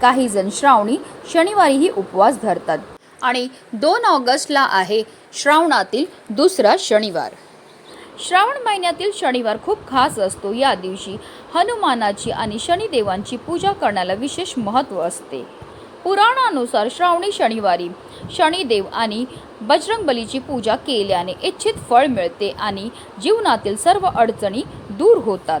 काही जण श्रावणी शनिवारीही उपवास धरतात. आणि दोन ऑगस्टला आहे श्रावणातील दुसरा शनिवार. श्रावण महिन्यातील शनिवार खूप खास असतो. या दिवशी हनुमानाची आणि शनिदेवांची पूजा करण्याला विशेष महत्त्व असते. पुराणानुसार श्रावणी शनिवारी शनिदेव आणि बजरंगबलीची पूजा केल्याने इच्छित फळ मिळते आणि जीवनातील सर्व अडचणी दूर होतात.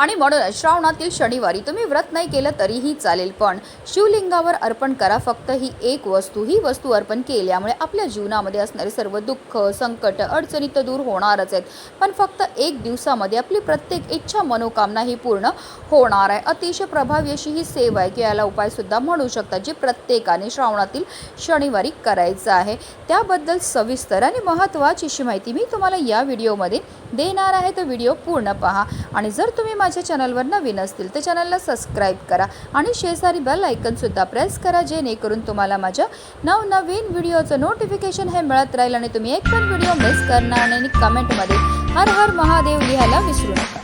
आणि म्हणून श्रावणातील शनिवारी तुम्ही व्रत नाही केलं तरीही चालेल पण शिवलिंगावर अर्पण करा फक्त ही एक वस्तू. ही वस्तू अर्पण केल्यामुळे आपल्या जीवनामध्ये असणारे सर्व दुःख संकट अडचणी तर दूर होणारच आहेत. पण फक्त एक दिवसामध्ये आपली प्रत्येक इच्छा मनोकामना ही पूर्ण होणार आहे. अतिशय प्रभावी अशी ही सेवा आहे की याला उपायसुद्धा म्हणू शकता जी प्रत्येकाने श्रावणातील शनिवारी करायचं आहे. त्याबद्दल सविस्तर आणि महत्त्वाची अशी माहिती मी तुम्हाला या व्हिडिओमध्ये देणार आहे. तर व्हिडिओ पूर्ण पहा. आणि जर तुम्ही माझ्या चॅनलवर नवीन असतील तर चॅनलला सबस्क्राईब करा आणि शेजारी बेल आयकनसुद्धा प्रेस करा जेणेकरून तुम्हाला माझ्या नवनवीन व्हिडिओचं नोटिफिकेशन हे मिळत राहील आणि तुम्ही एक पण व्हिडिओ मिस करणार नाही. आणि कमेंटमध्ये हर हर महादेव लिहायला विसरू नका.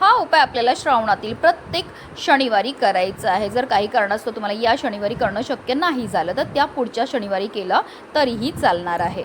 हा उपाय आपल्याला श्रावणातील प्रत्येक शनिवारी करायचा आहे. जर काही कारणास्तव तुम्हाला या शनिवारी करणं शक्य नाही झालं तर त्या पुढच्या शनिवारी केलं तरीही चालणार आहे.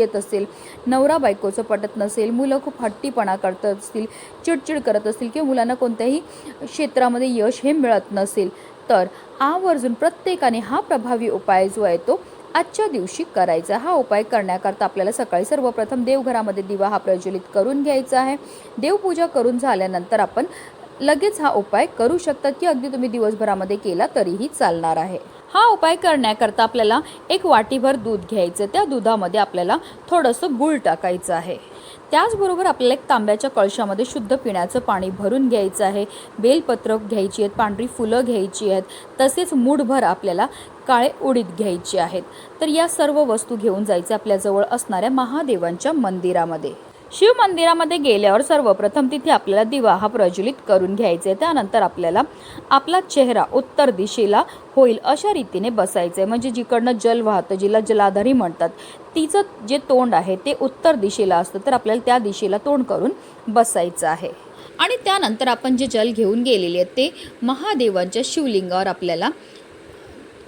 येत असेल नवरा बायकोचं पटत नसेल मुलं खूप हट्टीपणा करत असतील चिडचिड करत असतील किंवा मुलांना कोणत्याही क्षेत्रामध्ये यश हे मिळत नसेल तर आवर्जून प्रत्येकाने हा प्रभावी उपाय जो आहे तो आजच्या दिवशी करायचा. हा उपाय करण्याकरता आपल्याला सकाळी सर्वप्रथम देवघरामध्ये दिवा हा प्रज्वलित करून घ्यायचा आहे. देवपूजा करून झाल्यानंतर आपण लगेच हा उपाय करू शकतात की अगदी तुम्ही दिवसभरामध्ये केला तरीही चालणार आहे. हा उपाय करण्याकरता आपल्याला एक वाटीभर दूध घ्यायचं त्या दुधामध्ये आपल्याला थोडंसं गूळ टाकायचं आहे. त्याचबरोबर आपल्याला एक तांब्याच्या कळशामध्ये शुद्ध पिण्याचं पाणी भरून घ्यायचं आहे. बेलपत्र घ्यायची आहेत पांढरी फुलं घ्यायची आहेत तसेच मूठभर आपल्याला काळे उडीद घ्यायचे आहेत. तर या सर्व वस्तू घेऊन जायचं आपल्याजवळ असणाऱ्या महादेवांच्या मंदिरामध्ये. शिव मंदिरामध्ये गेल्यावर सर्वप्रथम तिथे आपल्याला दिवा हा प्रज्वलित करून घ्यायचा. आहे त्यानंतर आपल्याला आपला चेहरा उत्तर दिशेला होईल अशा रीतीने बसायचं. आहे म्हणजे जिकडनं जल वाहतं जिला जलाधारी म्हणतात तिचं जे तोंड आहे ते उत्तर दिशेला असतं. तर आपल्याला त्या दिशेला तोंड करून बसायचं आहे. आणि त्यानंतर आपण जे जल घेऊन गेलेले आहेत ते महादेवांच्या शिवलिंगावर आपल्याला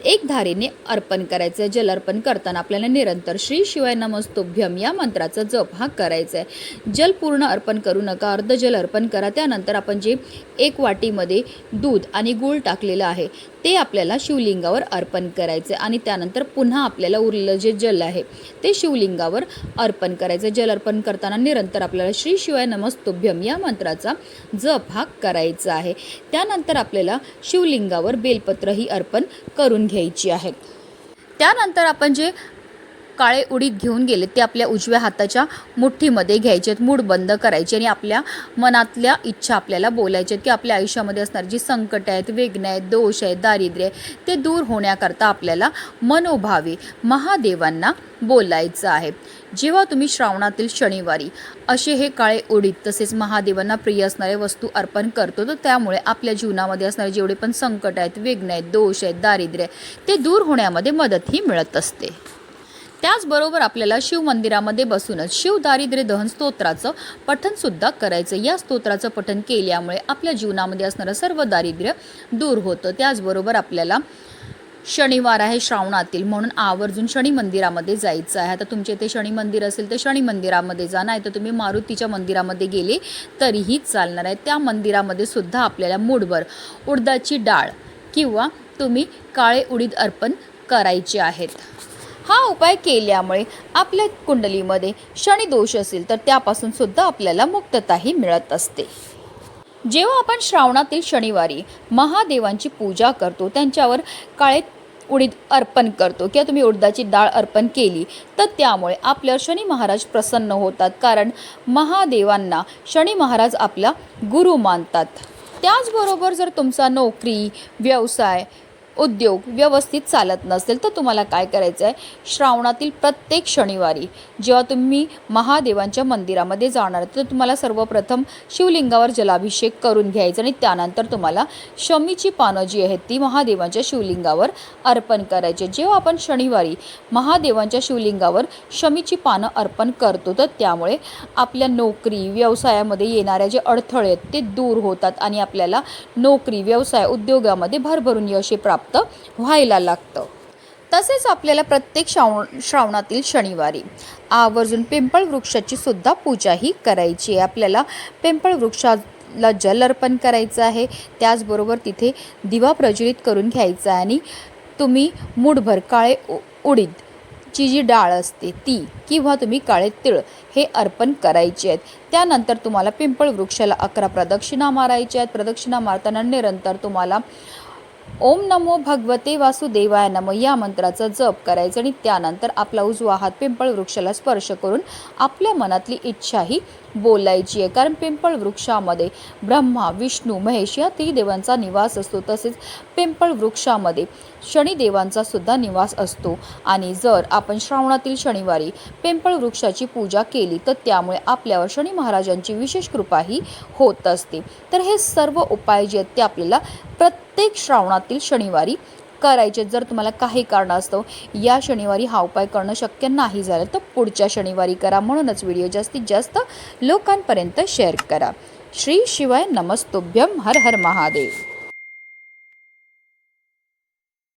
एक धारेने अर्पण करायचं आहे जल अर्पण करताना आपल्याला निरंतर श्री शिवाय नमस्तुभ्यम या मंत्राचा जप हा करायचा आहे जल पूर्ण अर्पण करू नका अर्ध जल अर्पण करा. त्यानंतर आपण जे एक वाटीमध्ये दूध आणि गूळ टाकलेलं आहे ते आपल्याला शिवलिंगावर अर्पण करायचं आणि त्यानंतर पुन्हा आपल्याला उरलेलं जे जल आहे ते शिवलिंगावर अर्पण करायचं. जल अर्पण करताना निरंतर आपल्याला श्री शिवाय नमस्तोभ्यम या मंत्राचा जप हा करायचा आहे. त्यानंतर आपल्याला शिवलिंगावर बेलपत्रही अर्पण करून घ्यायची आहेत त्यानंतर आपण जे काळे उडीद घेऊन गेले. ते आपल्या उजव्या हाताच्या मुठ्ठीमध्ये घ्यायचे आहेत. मूड बंद करायचे आणि आपल्या मनातल्या इच्छा आपल्याला बोलायच्या आहेत की आपल्या आयुष्यामध्ये असणारी जी संकट आहेत वेगण्या आहेत दोष आहेत दारिद्र्य आहे ते दूर होण्याकरता आपल्याला मनोभावे महादेवांना बोलायचं आहे. जेव्हा तुम्ही श्रावणातील शनिवारी असे हे काळे उडीत तसेच महादेवांना प्रिय असणारे वस्तू अर्पण करतो तर त्यामुळे आपल्या जीवनामध्ये असणारे जेवढे पण संकट आहेत विघ्न आहेत दोष आहेत दारिद्र्य ते दूर होण्यामध्ये मदतही मिळत असते. त्याचबरोबर आपल्याला शिव मंदिरामध्ये बसूनच शिव दारिद्र्य दहन स्तोत्राचं पठण सुद्धा करायचं. या स्तोत्राचं पठण केल्यामुळे आपल्या जीवनामध्ये असणारं सर्व दारिद्र्य दूर होतं. त्याचबरोबर आपल्याला शनिवार आहे श्रावणातील म्हणून आवर्जून शनी मंदिरामध्ये जायचं आहे. आता तुमच्या इथे शनी मंदिर असेल तर शनी मंदिरामध्ये जा. नाही तर तुम्ही मारुतीच्या मंदिरामध्ये गेले तरीही चालणार आहे. त्या मंदिरामध्ये सुद्धा आपल्याला मूडभर उडदाची डाळ किंवा तुम्ही काळे उडीद अर्पण करायचे आहेत. हा उपाय केल्यामुळे आपल्या कुंडलीमध्ये शनी दोष असेल तर त्यापासून सुद्धा आपल्याला मुक्तताही मिळत असते. जेव्हा आपण श्रावणातील शनिवारी महादेवांची पूजा करतो त्यांच्यावर काळे उडीद अर्पण करतो किंवा तुम्ही उडदाची डाळ अर्पण केली तर त्यामुळे आपल्यावर शनी महाराज प्रसन्न होतात. कारण महादेवांना शनी महाराज आपला गुरु मानतात. त्याचबरोबर जर तुमचा नोकरी व्यवसाय उद्योग व्यवस्थित चालत नसेल तर तुम्हाला काय करायचं आहे श्रावणातील प्रत्येक शनिवारी जेव्हा तुम्ही महादेवांच्या मंदिरामध्ये जाणार तर तुम्हाला सर्वप्रथम शिवलिंगावर जलाभिषेक करून घ्यायचा आणि त्यानंतर तुम्हाला शमीची पानं जी आहेत ती महादेवांच्या शिवलिंगावर अर्पण करायची. जेव्हा आपण शनिवारी महादेवांच्या शिवलिंगावर शमीची पानं अर्पण करतो तर त्यामुळे आपल्या नोकरी व्यवसायामध्ये येणाऱ्या जे अडथळे आहेत ते दूर होतात आणि आपल्याला नोकरी व्यवसाय उद्योगामध्ये भरभरून यश प्राप्त प्राप्त व्हायला लागतं. तसेच आपल्याला प्रत्येक श्रावण श्रावणातील शनिवारी आवर्जून पिंपळ वृक्षाची सुद्धा पूजाही करायची आहे. आपल्याला पिंपळ वृक्षाला जल अर्पण करायचं आहे. त्याचबरोबर तिथे दिवा प्रज्वलित करून घ्यायचा आहे आणि तुम्ही मूठभर काळे उ- उडीद ची जी डाळ असते ती किंवा तुम्ही काळे तिळ हे अर्पण करायचे आहेत. त्यानंतर तुम्हाला पिंपळ वृक्षाला अकरा प्रदक्षिणा मारायच्या आहेत. प्रदक्षिणा मारताना निरंतर तुम्हाला ओम नमो भगवते वासुदेवाय नम. या मंत्राचा जप करायचा आणि त्यानंतर आपला उजवा हात पिंपळ वृक्षाला स्पर्श करून आपल्या मनातली इच्छाही बोलायची आहे. कारण पिंपळ वृक्षामध्ये ब्रह्मा विष्णू महेश या त्रिदेवांचा निवास असतो. तसेच पिंपळ वृक्षामध्ये शनिदेवांचा सुद्धा निवास असतो. आणि जर आपण श्रावणातील शनिवारी पिंपळ वृक्षाची पूजा केली तर त्यामुळे आपल्यावर शनी महाराजांची विशेष कृपाही होत असते. तर हे सर्व उपाय जे आहेत ते आपल्याला प्रत्येक श्रावणातील शनिवारी करायचे जर तुम्हाला काही कारणास्तव या शनिवारी हा उपाय करणं शक्य नाही झालं तर पुढच्या शनिवारी करा. म्हणूनच व्हिडिओ जास्तीत जास्त लोकांपर्यंत शेअर करा. श्री शिवाय नमस्तुभ्यम हर हर महादेव.